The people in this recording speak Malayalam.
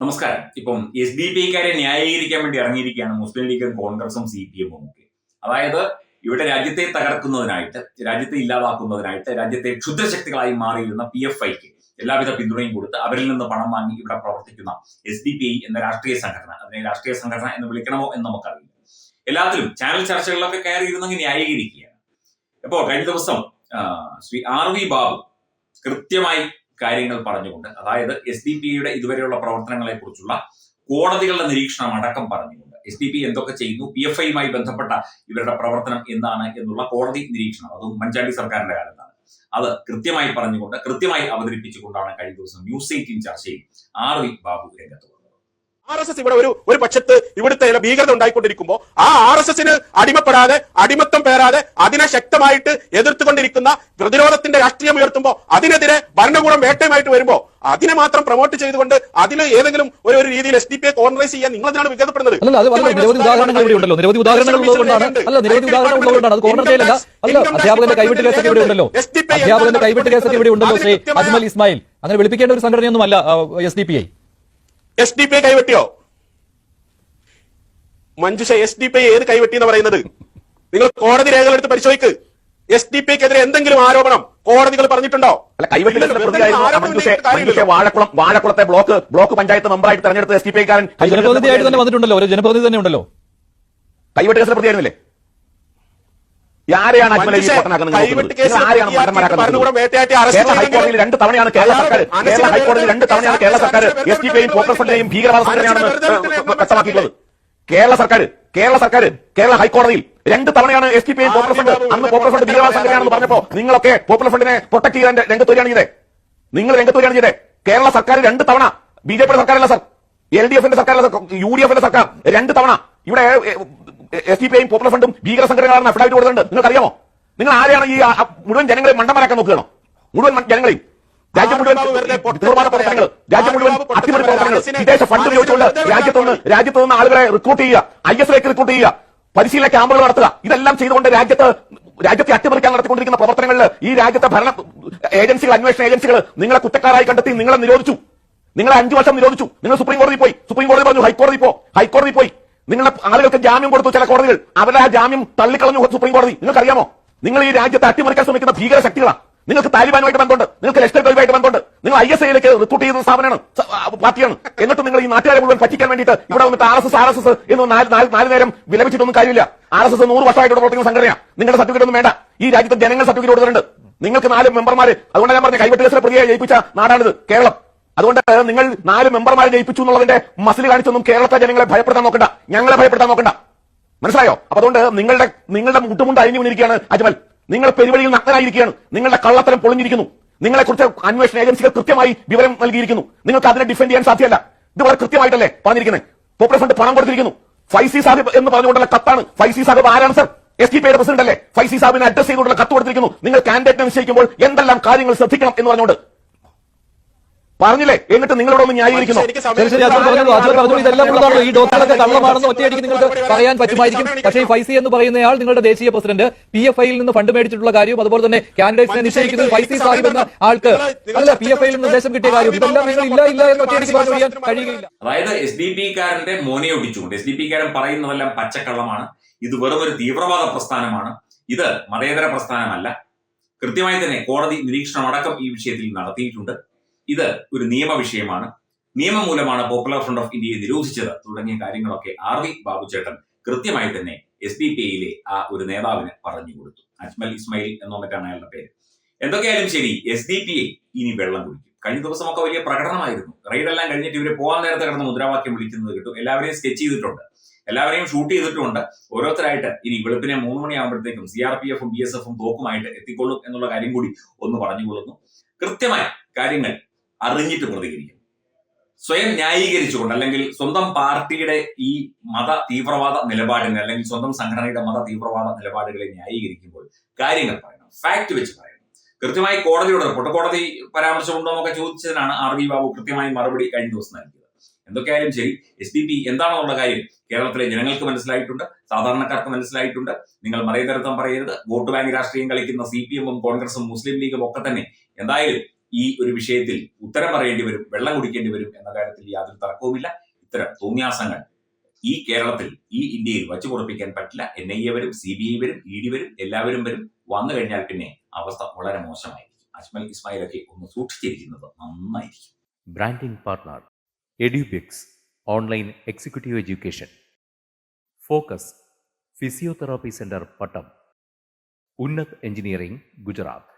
നമസ്കാരം. ഇപ്പം എസ് ഡി പി ഐക്കാരെ ന്യായീകരിക്കാൻ വേണ്ടി ഇറങ്ങിയിരിക്കുകയാണ് മുസ്ലിം ലീഗും കോൺഗ്രസും സി പി എമ്മും ഒക്കെ. അതായത് ഇവിടെ രാജ്യത്തെ തകർക്കുന്നതിനായിട്ട് രാജ്യത്തെ ഇല്ലാതാക്കുന്നതിനായിട്ട് രാജ്യത്തെ ക്ഷുദ്രശക്തികളായി മാറിയിരുന്ന പി എഫ് ഐക്ക് എല്ലാവിധ പിന്തുണയും കൊടുത്ത് അവരിൽ നിന്ന് പണം വാങ്ങി ഇവിടെ പ്രവർത്തിക്കുന്ന എസ് ഡി പി ഐ എന്ന രാഷ്ട്രീയ സംഘടന അതിനെ രാഷ്ട്രീയ സംഘടന എന്ന് വിളിക്കണമോ എന്ന് നമുക്കറിയില്ല. എല്ലാത്തിലും ചാനൽ ചർച്ചകളിലൊക്കെ കയറി ഇരുന്നങ്ങ് ന്യായീകരിക്കുകയാണ്. ഇപ്പോ കഴിഞ്ഞ ദിവസം ശ്രീ ആർ വി ബാബു കൃത്യമായി കാര്യങ്ങൾ പറഞ്ഞുകൊണ്ട് അതായത് എസ് ഡി പി യുടെ ഇതുവരെയുള്ള പ്രവർത്തനങ്ങളെ കുറിച്ചുള്ള കോടതികളുടെ നിരീക്ഷണം അടക്കം പറഞ്ഞുകൊണ്ട് എസ് ഡി പി എന്തൊക്കെ ചെയ്യുന്നു പി എഫ് ഐയുമായി ബന്ധപ്പെട്ട ഇവരുടെ പ്രവർത്തനം എന്താണ് എന്നുള്ള കോടതി നിരീക്ഷണം അതും മഞ്ചാണ്ടി സർക്കാരിന്റെ കാലത്താണ്. അത് കൃത്യമായി പറഞ്ഞുകൊണ്ട് കൃത്യമായി അവതരിപ്പിച്ചുകൊണ്ടാണ് കഴിഞ്ഞ ദിവസം ന്യൂസ് എയ്റ്റീൻ ചർച്ചയിൽ ആർ വി ബാബു രംഗത്ത് വന്നത് ആർ എസ് എസ് ഇവിടെ ഒരു ഒരു പക്ഷത്ത് ഇവിടുത്തെ ഭീകരത ഉണ്ടായിക്കൊണ്ടിരിക്കുമ്പോൾ ആ ആർ എസ് എസിന് അടിമപ്പെടാതെ അടിമത്തം പേരാതെ അതിനെ ശക്തമായിട്ട് എതിർത്തുകൊണ്ടിരിക്കുന്ന പ്രതിരോധത്തിന്റെ രാഷ്ട്രീയം ഉയർത്തുമ്പോൾ അതിനെതിരെ ഭരണകൂടം വേട്ടയുമായിട്ട് വരുമ്പോൾ അതിനെ മാത്രം പ്രൊമോട്ട് ചെയ്തുകൊണ്ട് അതിന് ഏതെങ്കിലും ഒരു ഒരു രീതിയിൽ എസ് ഡി പി കോൺഗ്രസ് ചെയ്യാൻ നിങ്ങൾ അതിനാണ് വികസനപ്പെടുന്നത് നിരവധി ഉദാഹരണങ്ങൾ ഇവിടെ ഉണ്ടല്ലോ. നിരവധി ഉദാഹരണങ്ങൾ ഉള്ളതുകൊണ്ടാണ്. അല്ല നിരവധി ഉദാഹരണങ്ങൾ ഉള്ളതുകൊണ്ടാണ്. അത് കോർണർ ചെയ്യലല്ല. അല്ല അധ്യാപകന്റെ കൈവിട്ട് കേസൊക്കെ ഇവിടെ ഉണ്ടല്ലോ. അധ്യാപകന്റെ കൈവിട്ട് കേസൊക്കെ ഇവിടെ ഉണ്ടല്ലോ ശ്രീ അജ്മൽ ഇസ്മായിൽ. അങ്ങനെ വിളിപ്പിക്കേണ്ട ഒരു സംഘടനയൊന്നും അല്ല S D P I. S D P I കൈവെട്ടിയോ? Manjusha S D P I ഏത് കൈവെട്ടി എന്ന് പറയുന്നത്? നിങ്ങൾ കോടതി രേഖകൾ എടുത്ത് പരിശോധിക്ക്. എസ് ഡി പി ഐക്കെതിരെ എന്തെങ്കിലും ആരോപണം കോടതികൾ പറഞ്ഞിട്ടുണ്ടോ. വാഴക്കുളം വാഴക്കുളത്തെ ബ്ലോക്ക് ബ്ലോക്ക് പഞ്ചായത്ത് മെമ്പറായിട്ട് തെരഞ്ഞെടുത്ത എസ് ഡി പി കാരൻ ജനപ്രതിനിധിയായിട്ട് തന്നെ വന്നിട്ടുണ്ടല്ലോ ഒരു ജനപ്രതിനിധി തന്നെ ഉണ്ടല്ലോ. കൈവെട്ട് കേസിലെ പ്രതിയായിരുന്നില്ലേ? ആരെയാണ് ഹൈക്കോടതിയിൽ രണ്ട് തവണയാണ് കേരള സർക്കാർ കേരള ഹൈക്കോടതിയിൽ രണ്ട് തവണയാണ് കേരള സർക്കാർ എസ് ടി പിയും പോപ്പർ ഫണ്ടിനെയും ഭീകരവാദ സംഘടനയാണെന്ന് വ്യക്തമാക്കിയിട്ടുള്ളത്. കേരള സർക്കാർ കേരള സർക്കാർ കേരള ഹൈക്കോടതിയിൽ രണ്ട് തവണയാണ് S T P I popular front അന്ന് പോപ്പുലർ ഫണ്ട് ഭീകരവാദ സംഘടനയാണെന്ന് പറഞ്ഞപ്പോ നിങ്ങളൊക്കെ പോപ്പുലർ ഫണ്ടിനെ പ്രൊട്ടക്ട് ചെയ്യാൻ രംഗത്ത് വരികയാണ് ചെയ്തേ. നിങ്ങൾ രംഗത്ത് വരികയാണ് ചെയ്തേ. കേരള സർക്കാർ രണ്ട് തവണ ബി ജെ പിയുടെ സർക്കാരല്ല സർ. എൽ ഡി എഫിന്റെ സർക്കാർ സർ യു ഡി എഫിന്റെ സർക്കാർ രണ്ട് തവണ ഇവിടെ എസ് ഡി പി ഐയും പോപ്പുലർ ഫണ്ടും ഭീകര സംഘടനകളാണ് അഫിഡാവിറ്റ് കൊടുത്തിട്ടുണ്ട്. നിങ്ങൾക്ക് അറിയാമോ? നിങ്ങൾ ആരെയാണ് ഈ മുഴുവൻ ജനങ്ങളെ മണ്ടന്മാരാക്കാൻ നോക്കുകയാണോ? മുഴുവൻ ജനങ്ങളെയും? രാജ്യം മുഴുവൻ പ്രവർത്തനങ്ങൾ രാജ്യം മുഴുവൻ അട്ടിമറി പ്രവർത്തനങ്ങൾ വിദേശ ഫണ്ട് ഉപയോഗിച്ചുകൊണ്ട് രാജ്യത്തുനിന്ന് രാജ്യത്തുനിന്ന് ആളുകളെ റിക്രൂട്ട് ചെയ്യുക ഐ എസിലേക്ക് റിക്രൂട്ട് ചെയ്യുക പരിശീലന ക്യാമ്പുകൾ നടത്തുക ഇതെല്ലാം ചെയ്തുകൊണ്ട് രാജ്യത്ത് രാജ്യത്തെ അട്ടിമറിക്കാൻ നടത്തിക്കൊണ്ടിരിക്കുന്ന പ്രവർത്തനങ്ങളിൽ ഈ രാജ്യത്തെ ഭരണ ഏജൻസികൾ അന്വേഷണ ഏജൻസികൾ നിങ്ങളെ കുറ്റക്കാരായി കണ്ടെത്തി നിങ്ങളെ നിരോധിച്ചു. നിങ്ങളെ അഞ്ചു വർഷം നിരോധിച്ചു. നിങ്ങൾ സുപ്രീം കോടതി പോയി. സുപ്രീം കോടതി പറഞ്ഞു ഹൈക്കോടതി പോ. ഹൈക്കോടതി പോയി. നിങ്ങളുടെ ആളുകൾക്ക് ജാമ്യം കൊടുത്തു ചില കോടതികൾ. അവരുടെ ആ ജാമ്യം തള്ളിക്കളഞ്ഞു സുപ്രീം കോടതി. നിങ്ങൾക്കറിയാമോ? നിങ്ങൾ ഈ രാജ്യത്തെ അട്ടിമറിക്കാൻ ശ്രമിക്കുന്ന ഭീകര ശക്തികളാണ്. നിങ്ങൾക്ക് താലിബാനുമായിട്ട് ബന്ധമുണ്ട്. നിങ്ങൾക്ക് ലഷ്കർ തൊഴിലുമായിട്ട് ബന്ധമുണ്ട്. നിങ്ങൾ ഐ എസ് ഐയിലേക്ക് റിക്രൂട്ട് ചെയ്യുന്ന സ്ഥാപനമാണ്. പാർട്ടിയാണ്. എന്നിട്ട് നിങ്ങൾ ഈ നാട്ടുകാരെ മുഴുവൻ പറ്റിക്കാൻ വേണ്ടിയിട്ട് ഇവിടെ വന്നിട്ട് R S S R S S എന്ന് നാല് നേരം വിലപിച്ചിട്ടൊന്നും കാര്യമില്ല. ആർ എസ് എസ് നൂറ് വർഷമായിട്ട് പ്രവർത്തിക്കുന്ന സംഘടനയാണ് നിങ്ങളുടെ സർട്ടിഫിക്കറ്റ് ഒന്നും വേണ്ട. ഈ രാജ്യത്തെ ജനങ്ങൾ സർട്ടിഫിക്കറ്റ് കൊടുത്തിട്ടുണ്ട്. നിങ്ങൾക്ക് നാല് മെമ്പർമാര്. അതുകൊണ്ട് ഞാൻ പറഞ്ഞ കൈവെട്ട് കേസിലെ പ്രതിയെ ജയിപ്പിച്ച നാടാണിത് കേരളം. അതുകൊണ്ട് നിങ്ങൾ നാല് മെമ്പർമാരെ ജയിപ്പിച്ചു എന്നുള്ളതിന്റെ മസിൽ കാണിച്ചൊന്നും കേരളത്തെ ജനങ്ങളെ ഭയപ്പെടുത്താൻ നോക്കണ്ട. ഞങ്ങളെ ഭയപ്പെടുത്താൻ നോക്കണ്ട. മനസ്സിലായോ? അപ്പൊ അതുകൊണ്ട് നിങ്ങളുടെ നിങ്ങളുടെ മുട്ടുമുണ്ട് അഴിഞ്ഞു വീണിരിക്കുകയാണ് അജ്മൽ. നിങ്ങൾ പെരുവഴിയിൽ നഗ്നായിരിക്കുകയാണ് നിങ്ങളുടെ കള്ളത്തരം പൊളിഞ്ഞിരിക്കുന്നു. നിങ്ങളെ കുറിച്ച് അന്വേഷണ ഏജൻസികൾ കൃത്യമായി വിവരം നൽകിയിരിക്കുന്നു. നിങ്ങൾക്ക് അതിനെ ഡിഫെൻഡ് ചെയ്യാൻ സാധ്യമല്ല ഇത് വളരെ കൃത്യമായിട്ടല്ലേ പറഞ്ഞിരിക്കുന്നത്? പോപ്പുലർ ഫണ്ട് പണം കൊടുത്തിരിക്കുന്നു. ഫൈസി സാഹിബ് എന്ന് പറഞ്ഞുകൊണ്ടുള്ള കത്താണ്. ഫൈസി സാഹിബ് ആരാണ് സർ എസ് ടി പിയുടെ പ്രസിഡന്റ് അല്ലേ? ഫൈസി സാഹിബിനെ അഡ്രസ് ചെയ്തുകൊണ്ടുള്ള കത്ത് കൊടുത്തിരിക്കുന്നു. നിങ്ങൾ കാൻഡിഡേറ്റിനെ നിശ്ചയിക്കുമ്പോൾ എന്തെല്ലാം കാര്യങ്ങൾ ശ്രദ്ധിക്കണം എന്ന് പറഞ്ഞുകൊണ്ട് പറഞ്ഞില്ലേ? എന്നിട്ട് നിങ്ങളോടൊന്ന് ന്യായീകരിക്കുന്നു. എനിക്ക് ശരി ശരി. പറഞ്ഞു ഇതെല്ലാം ഉള്ളതാണല്ലോ ഈ ഡോക്ടറൊക്കെ കള്ളമാണെന്ന് ഒറ്റയടിക്ക് നിങ്ങൾക്ക് പറയാൻ പറ്റുമായിരിക്കും. പക്ഷേ ഈ ഫൈസി എന്ന് പറയുന്നയാൾ നിങ്ങളുടെ ദേശീയ പ്രസിഡന്റ്. പി എഫ് ഐയിൽ നിന്ന് ഫണ്ട് മേടിച്ചിട്ടുള്ള കാര്യവും അതുപോലെ തന്നെ കാൻഡിഡേറ്റ്സിനെ നിശ്ചയിക്കുന്നത് ഫൈസി സാഹിബ് എന്ന ആൾക്ക് അല്ല പി എഫ് ഐയിൽ നിന്ന് നിർദ്ദേശം കിട്ടിയ കാര്യം ഇതെല്ലാം നിങ്ങൾ ഇല്ല ഇല്ല എന്ന് ഒറ്റയടിക്ക് പറഞ്ഞു കഴിയാൻ കഴിയുകയില്ല അതായത് എസ് ഡി പി കാരന്റെ മോനെ ഒടിച്ചുകൊണ്ട് എസ് ഡി പി കാരൻ പറയുന്നതെല്ലാം പച്ചക്കള്ളമാണ്. ഇത് വെറും ഒരു തീവ്രവാദ പ്രസ്ഥാനമാണ്. ഇത് മതേതര പ്രസ്ഥാനമല്ല. കൃത്യമായി തന്നെ കോടതി നിരീക്ഷണം അടക്കം ഈ വിഷയത്തിൽ നടത്തിയിട്ടുണ്ട്. ഇത് ഒരു നിയമ വിഷയമാണ്. നിയമം മൂലമാണ് പോപ്പുലർ ഫ്രണ്ട് ഓഫ് ഇന്ത്യയെ നിരോധിച്ചത് തുടങ്ങിയ കാര്യങ്ങളൊക്കെ ആർ വി ബാബുചേട്ടൻ കൃത്യമായി തന്നെ എസ് ഡി പി ഐയിലെ ആ ഒരു നേതാവിന് പറഞ്ഞു കൊടുത്തു. അജ്മൽ ഇസ്മായിൽ എന്നോ മറ്റാണ് അയാളുടെ പേര്. എന്തൊക്കെയായാലും ശരി എസ് ഡി പി ഐ ഇനി വെള്ളം കുടിക്കും. കഴിഞ്ഞ ദിവസമൊക്കെ വലിയ പ്രകടനമായിരുന്നു. റെയ്ഡെല്ലാം കഴിഞ്ഞിട്ട് ഇവർ പോകാൻ നേരത്തെ കിടന്ന് മുദ്രാവാക്യം വിളിക്കുന്നത് കിട്ടും. എല്ലാവരെയും സ്കെച്ച് ചെയ്തിട്ടുണ്ട്. എല്ലാവരെയും ഷൂട്ട് ചെയ്തിട്ടുണ്ട് ഓരോരുത്തരായിട്ട് ഇനി വെളുപ്പിനെ മൂന്ന് മണിയാകുമ്പോഴത്തേക്കും സി ആർ പി എഫും ബി എസ് എഫും തോക്കുമായിട്ട് എത്തിക്കൊള്ളും എന്നുള്ള കാര്യം കൂടി ഒന്ന് പറഞ്ഞു പറഞ്ഞുകൊള്ളുന്നു കൃത്യമായ കാര്യങ്ങൾ അറിഞ്ഞിട്ട് പ്രതികരിക്കും. സ്വയം ന്യായീകരിച്ചുകൊണ്ട് അല്ലെങ്കിൽ സ്വന്തം പാർട്ടിയുടെ ഈ മത തീവ്രവാദ നിലപാടിനെ അല്ലെങ്കിൽ സ്വന്തം സംഘടനയുടെ മത തീവ്രവാദ നിലപാടുകളെ ന്യായീകരിക്കുമ്പോൾ കാര്യങ്ങൾ പറയണം. ഫാക്ട് വെച്ച് പറയണം. കൃത്യമായി കോടതിയുടെ റിപ്പോർട്ട് കോടതി പരാമർശമുണ്ടോ എന്നൊക്കെ ചോദിച്ചതിനാണ് ആർ വി ബാബു കൃത്യമായി മറുപടി കഴിഞ്ഞ ദിവസം നൽകിയത്. എന്തൊക്കെയായാലും ശരി എസ് ഡി പി എന്താണെന്നുള്ള കാര്യം കേരളത്തിലെ ജനങ്ങൾക്ക് മനസ്സിലായിട്ടുണ്ട് സാധാരണക്കാർക്ക് മനസ്സിലായിട്ടുണ്ട്. നിങ്ങൾ മതേതരത്വം പറയരുത്. വോട്ട് ബാങ്ക് രാഷ്ട്രീയം കളിക്കുന്ന സി പി എമ്മും കോൺഗ്രസും മുസ്ലിം ലീഗും ഒക്കെ തന്നെ എന്തായാലും ഈ ഒരു വിഷയത്തിൽ ഉത്തരം പറയേണ്ടി വരും വെള്ളം കുടിക്കേണ്ടി വരും എന്ന കാര്യത്തിൽ യാതൊരു തർക്കവുമില്ല. ഇത്തരം തോന്നിയാസങ്ങൾ ഈ കേരളത്തിൽ ഈ ഇന്ത്യയിൽ വച്ചു കുറപ്പിക്കാൻ പറ്റില്ല. എൻ ഐ എ വരും സി ബി ഐ വരും ഇ ഡി വരും എല്ലാവരും വരും. വന്നു കഴിഞ്ഞാൽ പിന്നെ അവസ്ഥ വളരെ മോശമായിരിക്കും. അജ്മൽ ഇസ്മായിലൊക്കെ ഒന്ന് സൂക്ഷിച്ചിരിക്കുന്നത് നന്നായിരിക്കും. Branding partner Edubix online executive education focus physiotherapy centre Pattom Unnat engineering Gujarat